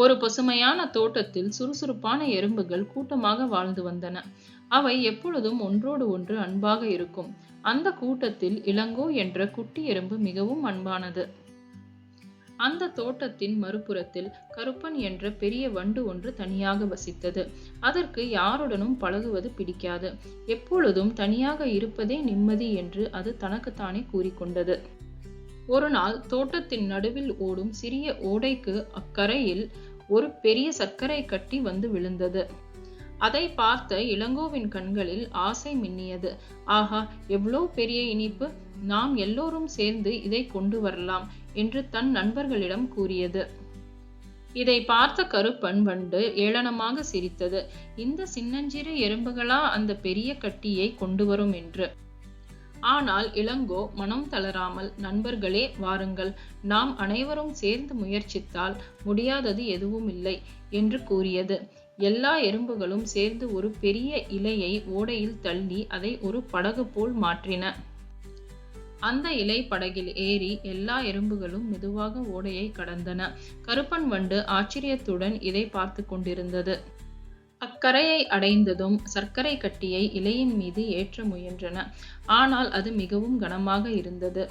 ஒரு பசுமையான தோட்டத்தில் சுறுசுறுப்பான எறும்புகள் கூட்டமாக வாழ்ந்து வந்தன. அவை எப்பொழுதும் ஒன்றோடு ஒன்று அன்பாக இருக்கும். அந்த கூட்டத்தில் இளங்கோ என்ற குட்டி எறும்பு மிகவும் அன்பானது. அந்த தோட்டத்தின் மறுபுறத்தில் கருப்பன் என்ற பெரிய வண்டு ஒன்று தனியாக வசித்தது. அதற்கு யாருடனும் பழகுவது பிடிக்காது. எப்பொழுதும் தனியாக இருப்பதே நிம்மதி என்று அது தனக்குத்தானே கூறிக்கொண்டது. ஒரு நாள் தோட்டத்தின் நடுவில் ஓடும் சிறிய ஓடைக்கு அக்கரையில் ஒரு பெரிய சர்க்கரை கட்டி வந்து விழுந்தது. அதை பார்த்த இளங்கோவின் கண்களில் ஆசை மின்னியது. ஆஹா எவ்வளோ பெரிய இனிப்பு! நாம் எல்லோரும் சேர்ந்து இதை கொண்டு வரலாம் என்று தன் நண்பர்களிடம் கூறியது. இதை பார்த்த கருப்பன் வண்டு ஏளனமாக சிரித்தது. இந்த சின்னஞ்சிறு எறும்புகளா அந்த பெரிய கட்டியை கொண்டு வரும் என்று. ஆனால் இளங்கோ மனம் தளராமல் நண்பர்களே வாருங்கள். நாம் அனைவரும் சேர்ந்து முயற்சித்தால் முடியாதது எதுவும் இல்லை என்று கூறியது. எல்லா எறும்புகளும் சேர்ந்து ஒரு பெரிய இலையை ஓடையில் தள்ளி அதை ஒரு படகு போல் மாற்றின. அந்த இலை படகில் ஏறி எல்லா எறும்புகளும் மெதுவாக ஓடையை கடந்தன. கருப்பன் வண்டு ஆச்சரியத்துடன் இதை பார்த்து கொண்டிருந்தது. அக்கரையை அடைந்ததும் சர்க்கரை கட்டியை இலையின் மீது ஏற்ற முயன்றன. ஆனால் அது மிகவும் கனமாக இருந்தது.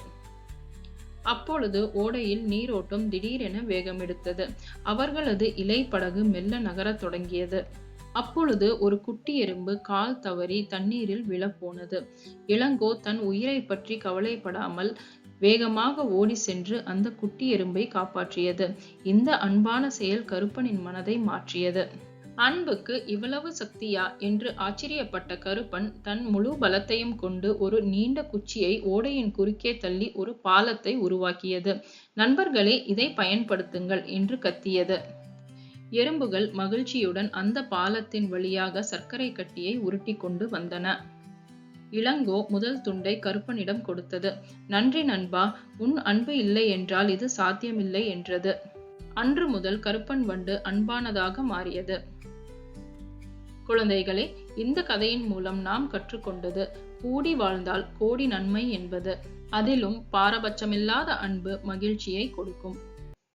அப்பொழுது ஓடையில் நீரோட்டம் திடீரென வேகமெடுத்தது. அவர்களது இலை படகு மெல்ல நகரத் தொடங்கியது. அப்பொழுது ஒரு குட்டி எறும்பு கால் தவறி தண்ணீரில் விழப்போனது. இளங்கோ தன் உயிரை பற்றி கவலைப்படாமல் வேகமாக ஓடி சென்று அந்த குட்டி எறும்பை காப்பாற்றியது. இந்த அன்பான செயல் கருப்பனின் மனதை மாற்றியது. அன்புக்கு இவ்வளவு சக்தியா? என்று ஆச்சரியப்பட்ட கருப்பன் தன் முழு பலத்தையும் கொண்டு ஒரு நீண்ட குச்சியை ஓடையின் குறுக்கே தள்ளி ஒரு பாலத்தை உருவாக்கியது. நண்பர்களே இதை பயன்படுத்துங்கள் என்று கத்தியது. எறும்புகள் மகிழ்ச்சியுடன் அந்த பாலத்தின் வழியாக சர்க்கரை கட்டியை உருட்டி கொண்டு வந்தன. இளங்கோ முதல் துண்டை கருப்பனிடம் கொடுத்தது. நன்றி நண்பா உன் அன்பு இல்லை என்றால் இது சாத்தியமில்லை என்றது. அன்று முதல் கருப்பன் வண்டு அன்பானதாக மாறியது. குழந்தைகளே இந்த கதையின் மூலம் நாம் கற்றுக்கொண்டது கூடி வாழ்ந்தால் கோடி நன்மை என்பது. அதிலும் பாரபட்சமில்லாத அன்பு மகிழ்ச்சியை கொடுக்கும்.